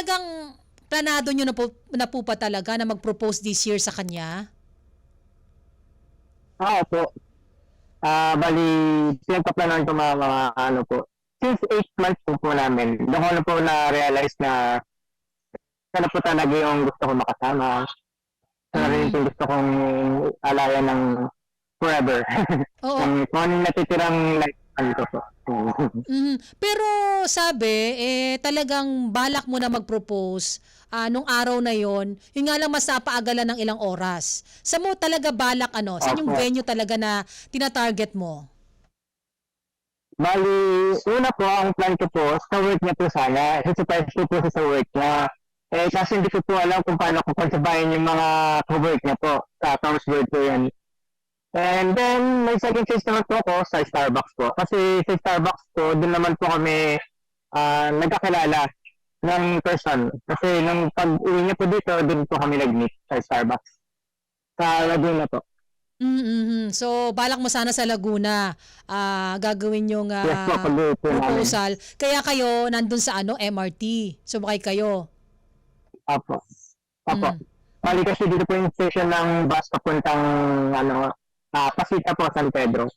talagang planado nyo na po, na po pa talaga na mag-propose this year sa kanya? Ah, po. Ah, bali, pinagpaplanan ko mga, mga ano po. Since 8 months po po namin, doon ko na po na-realize na sana po talaga yung gusto ko makasama. Sana rin Mm. yung gusto kong alayan ng forever. Oo. Yung kung ano natitirang lifespan ko po. Mhm. Pero sabi, eh, talagang balak mo na mag-propose ah, nung araw na yon. Yun nga lang mas napaagalan ng ilang oras. Sa mo talaga balak ano? Saan yung Opo. venue talaga na tina-target mo? Bali, una po, ang plan ko po, sa work niya po sana. Surprise ko po sa work niya. Eh, kasi hindi ko po alam kung paano ko pagsabayin yung mga co-work niya po. Sa Tom's Bird po yan. And then, may second choice naman po ako sa Starbucks po. Kasi sa Starbucks po, doon naman po kami ah, nagkakilala ng person. Kasi nung pag-uwi niya po dito, doon po kami nag-meet sa Starbucks. Sa Laguna po. Mhm. So, balak mo sana sa Laguna ah, gagawin yung ah, Yes po, namin. proposal. Kaya kayo nandun sa ano MRT. Sumakay kayo. Apo. Apo. Mm. Bali kasi dito po yung station ng bus papuntang ano, ah Pasita po, San Pedro.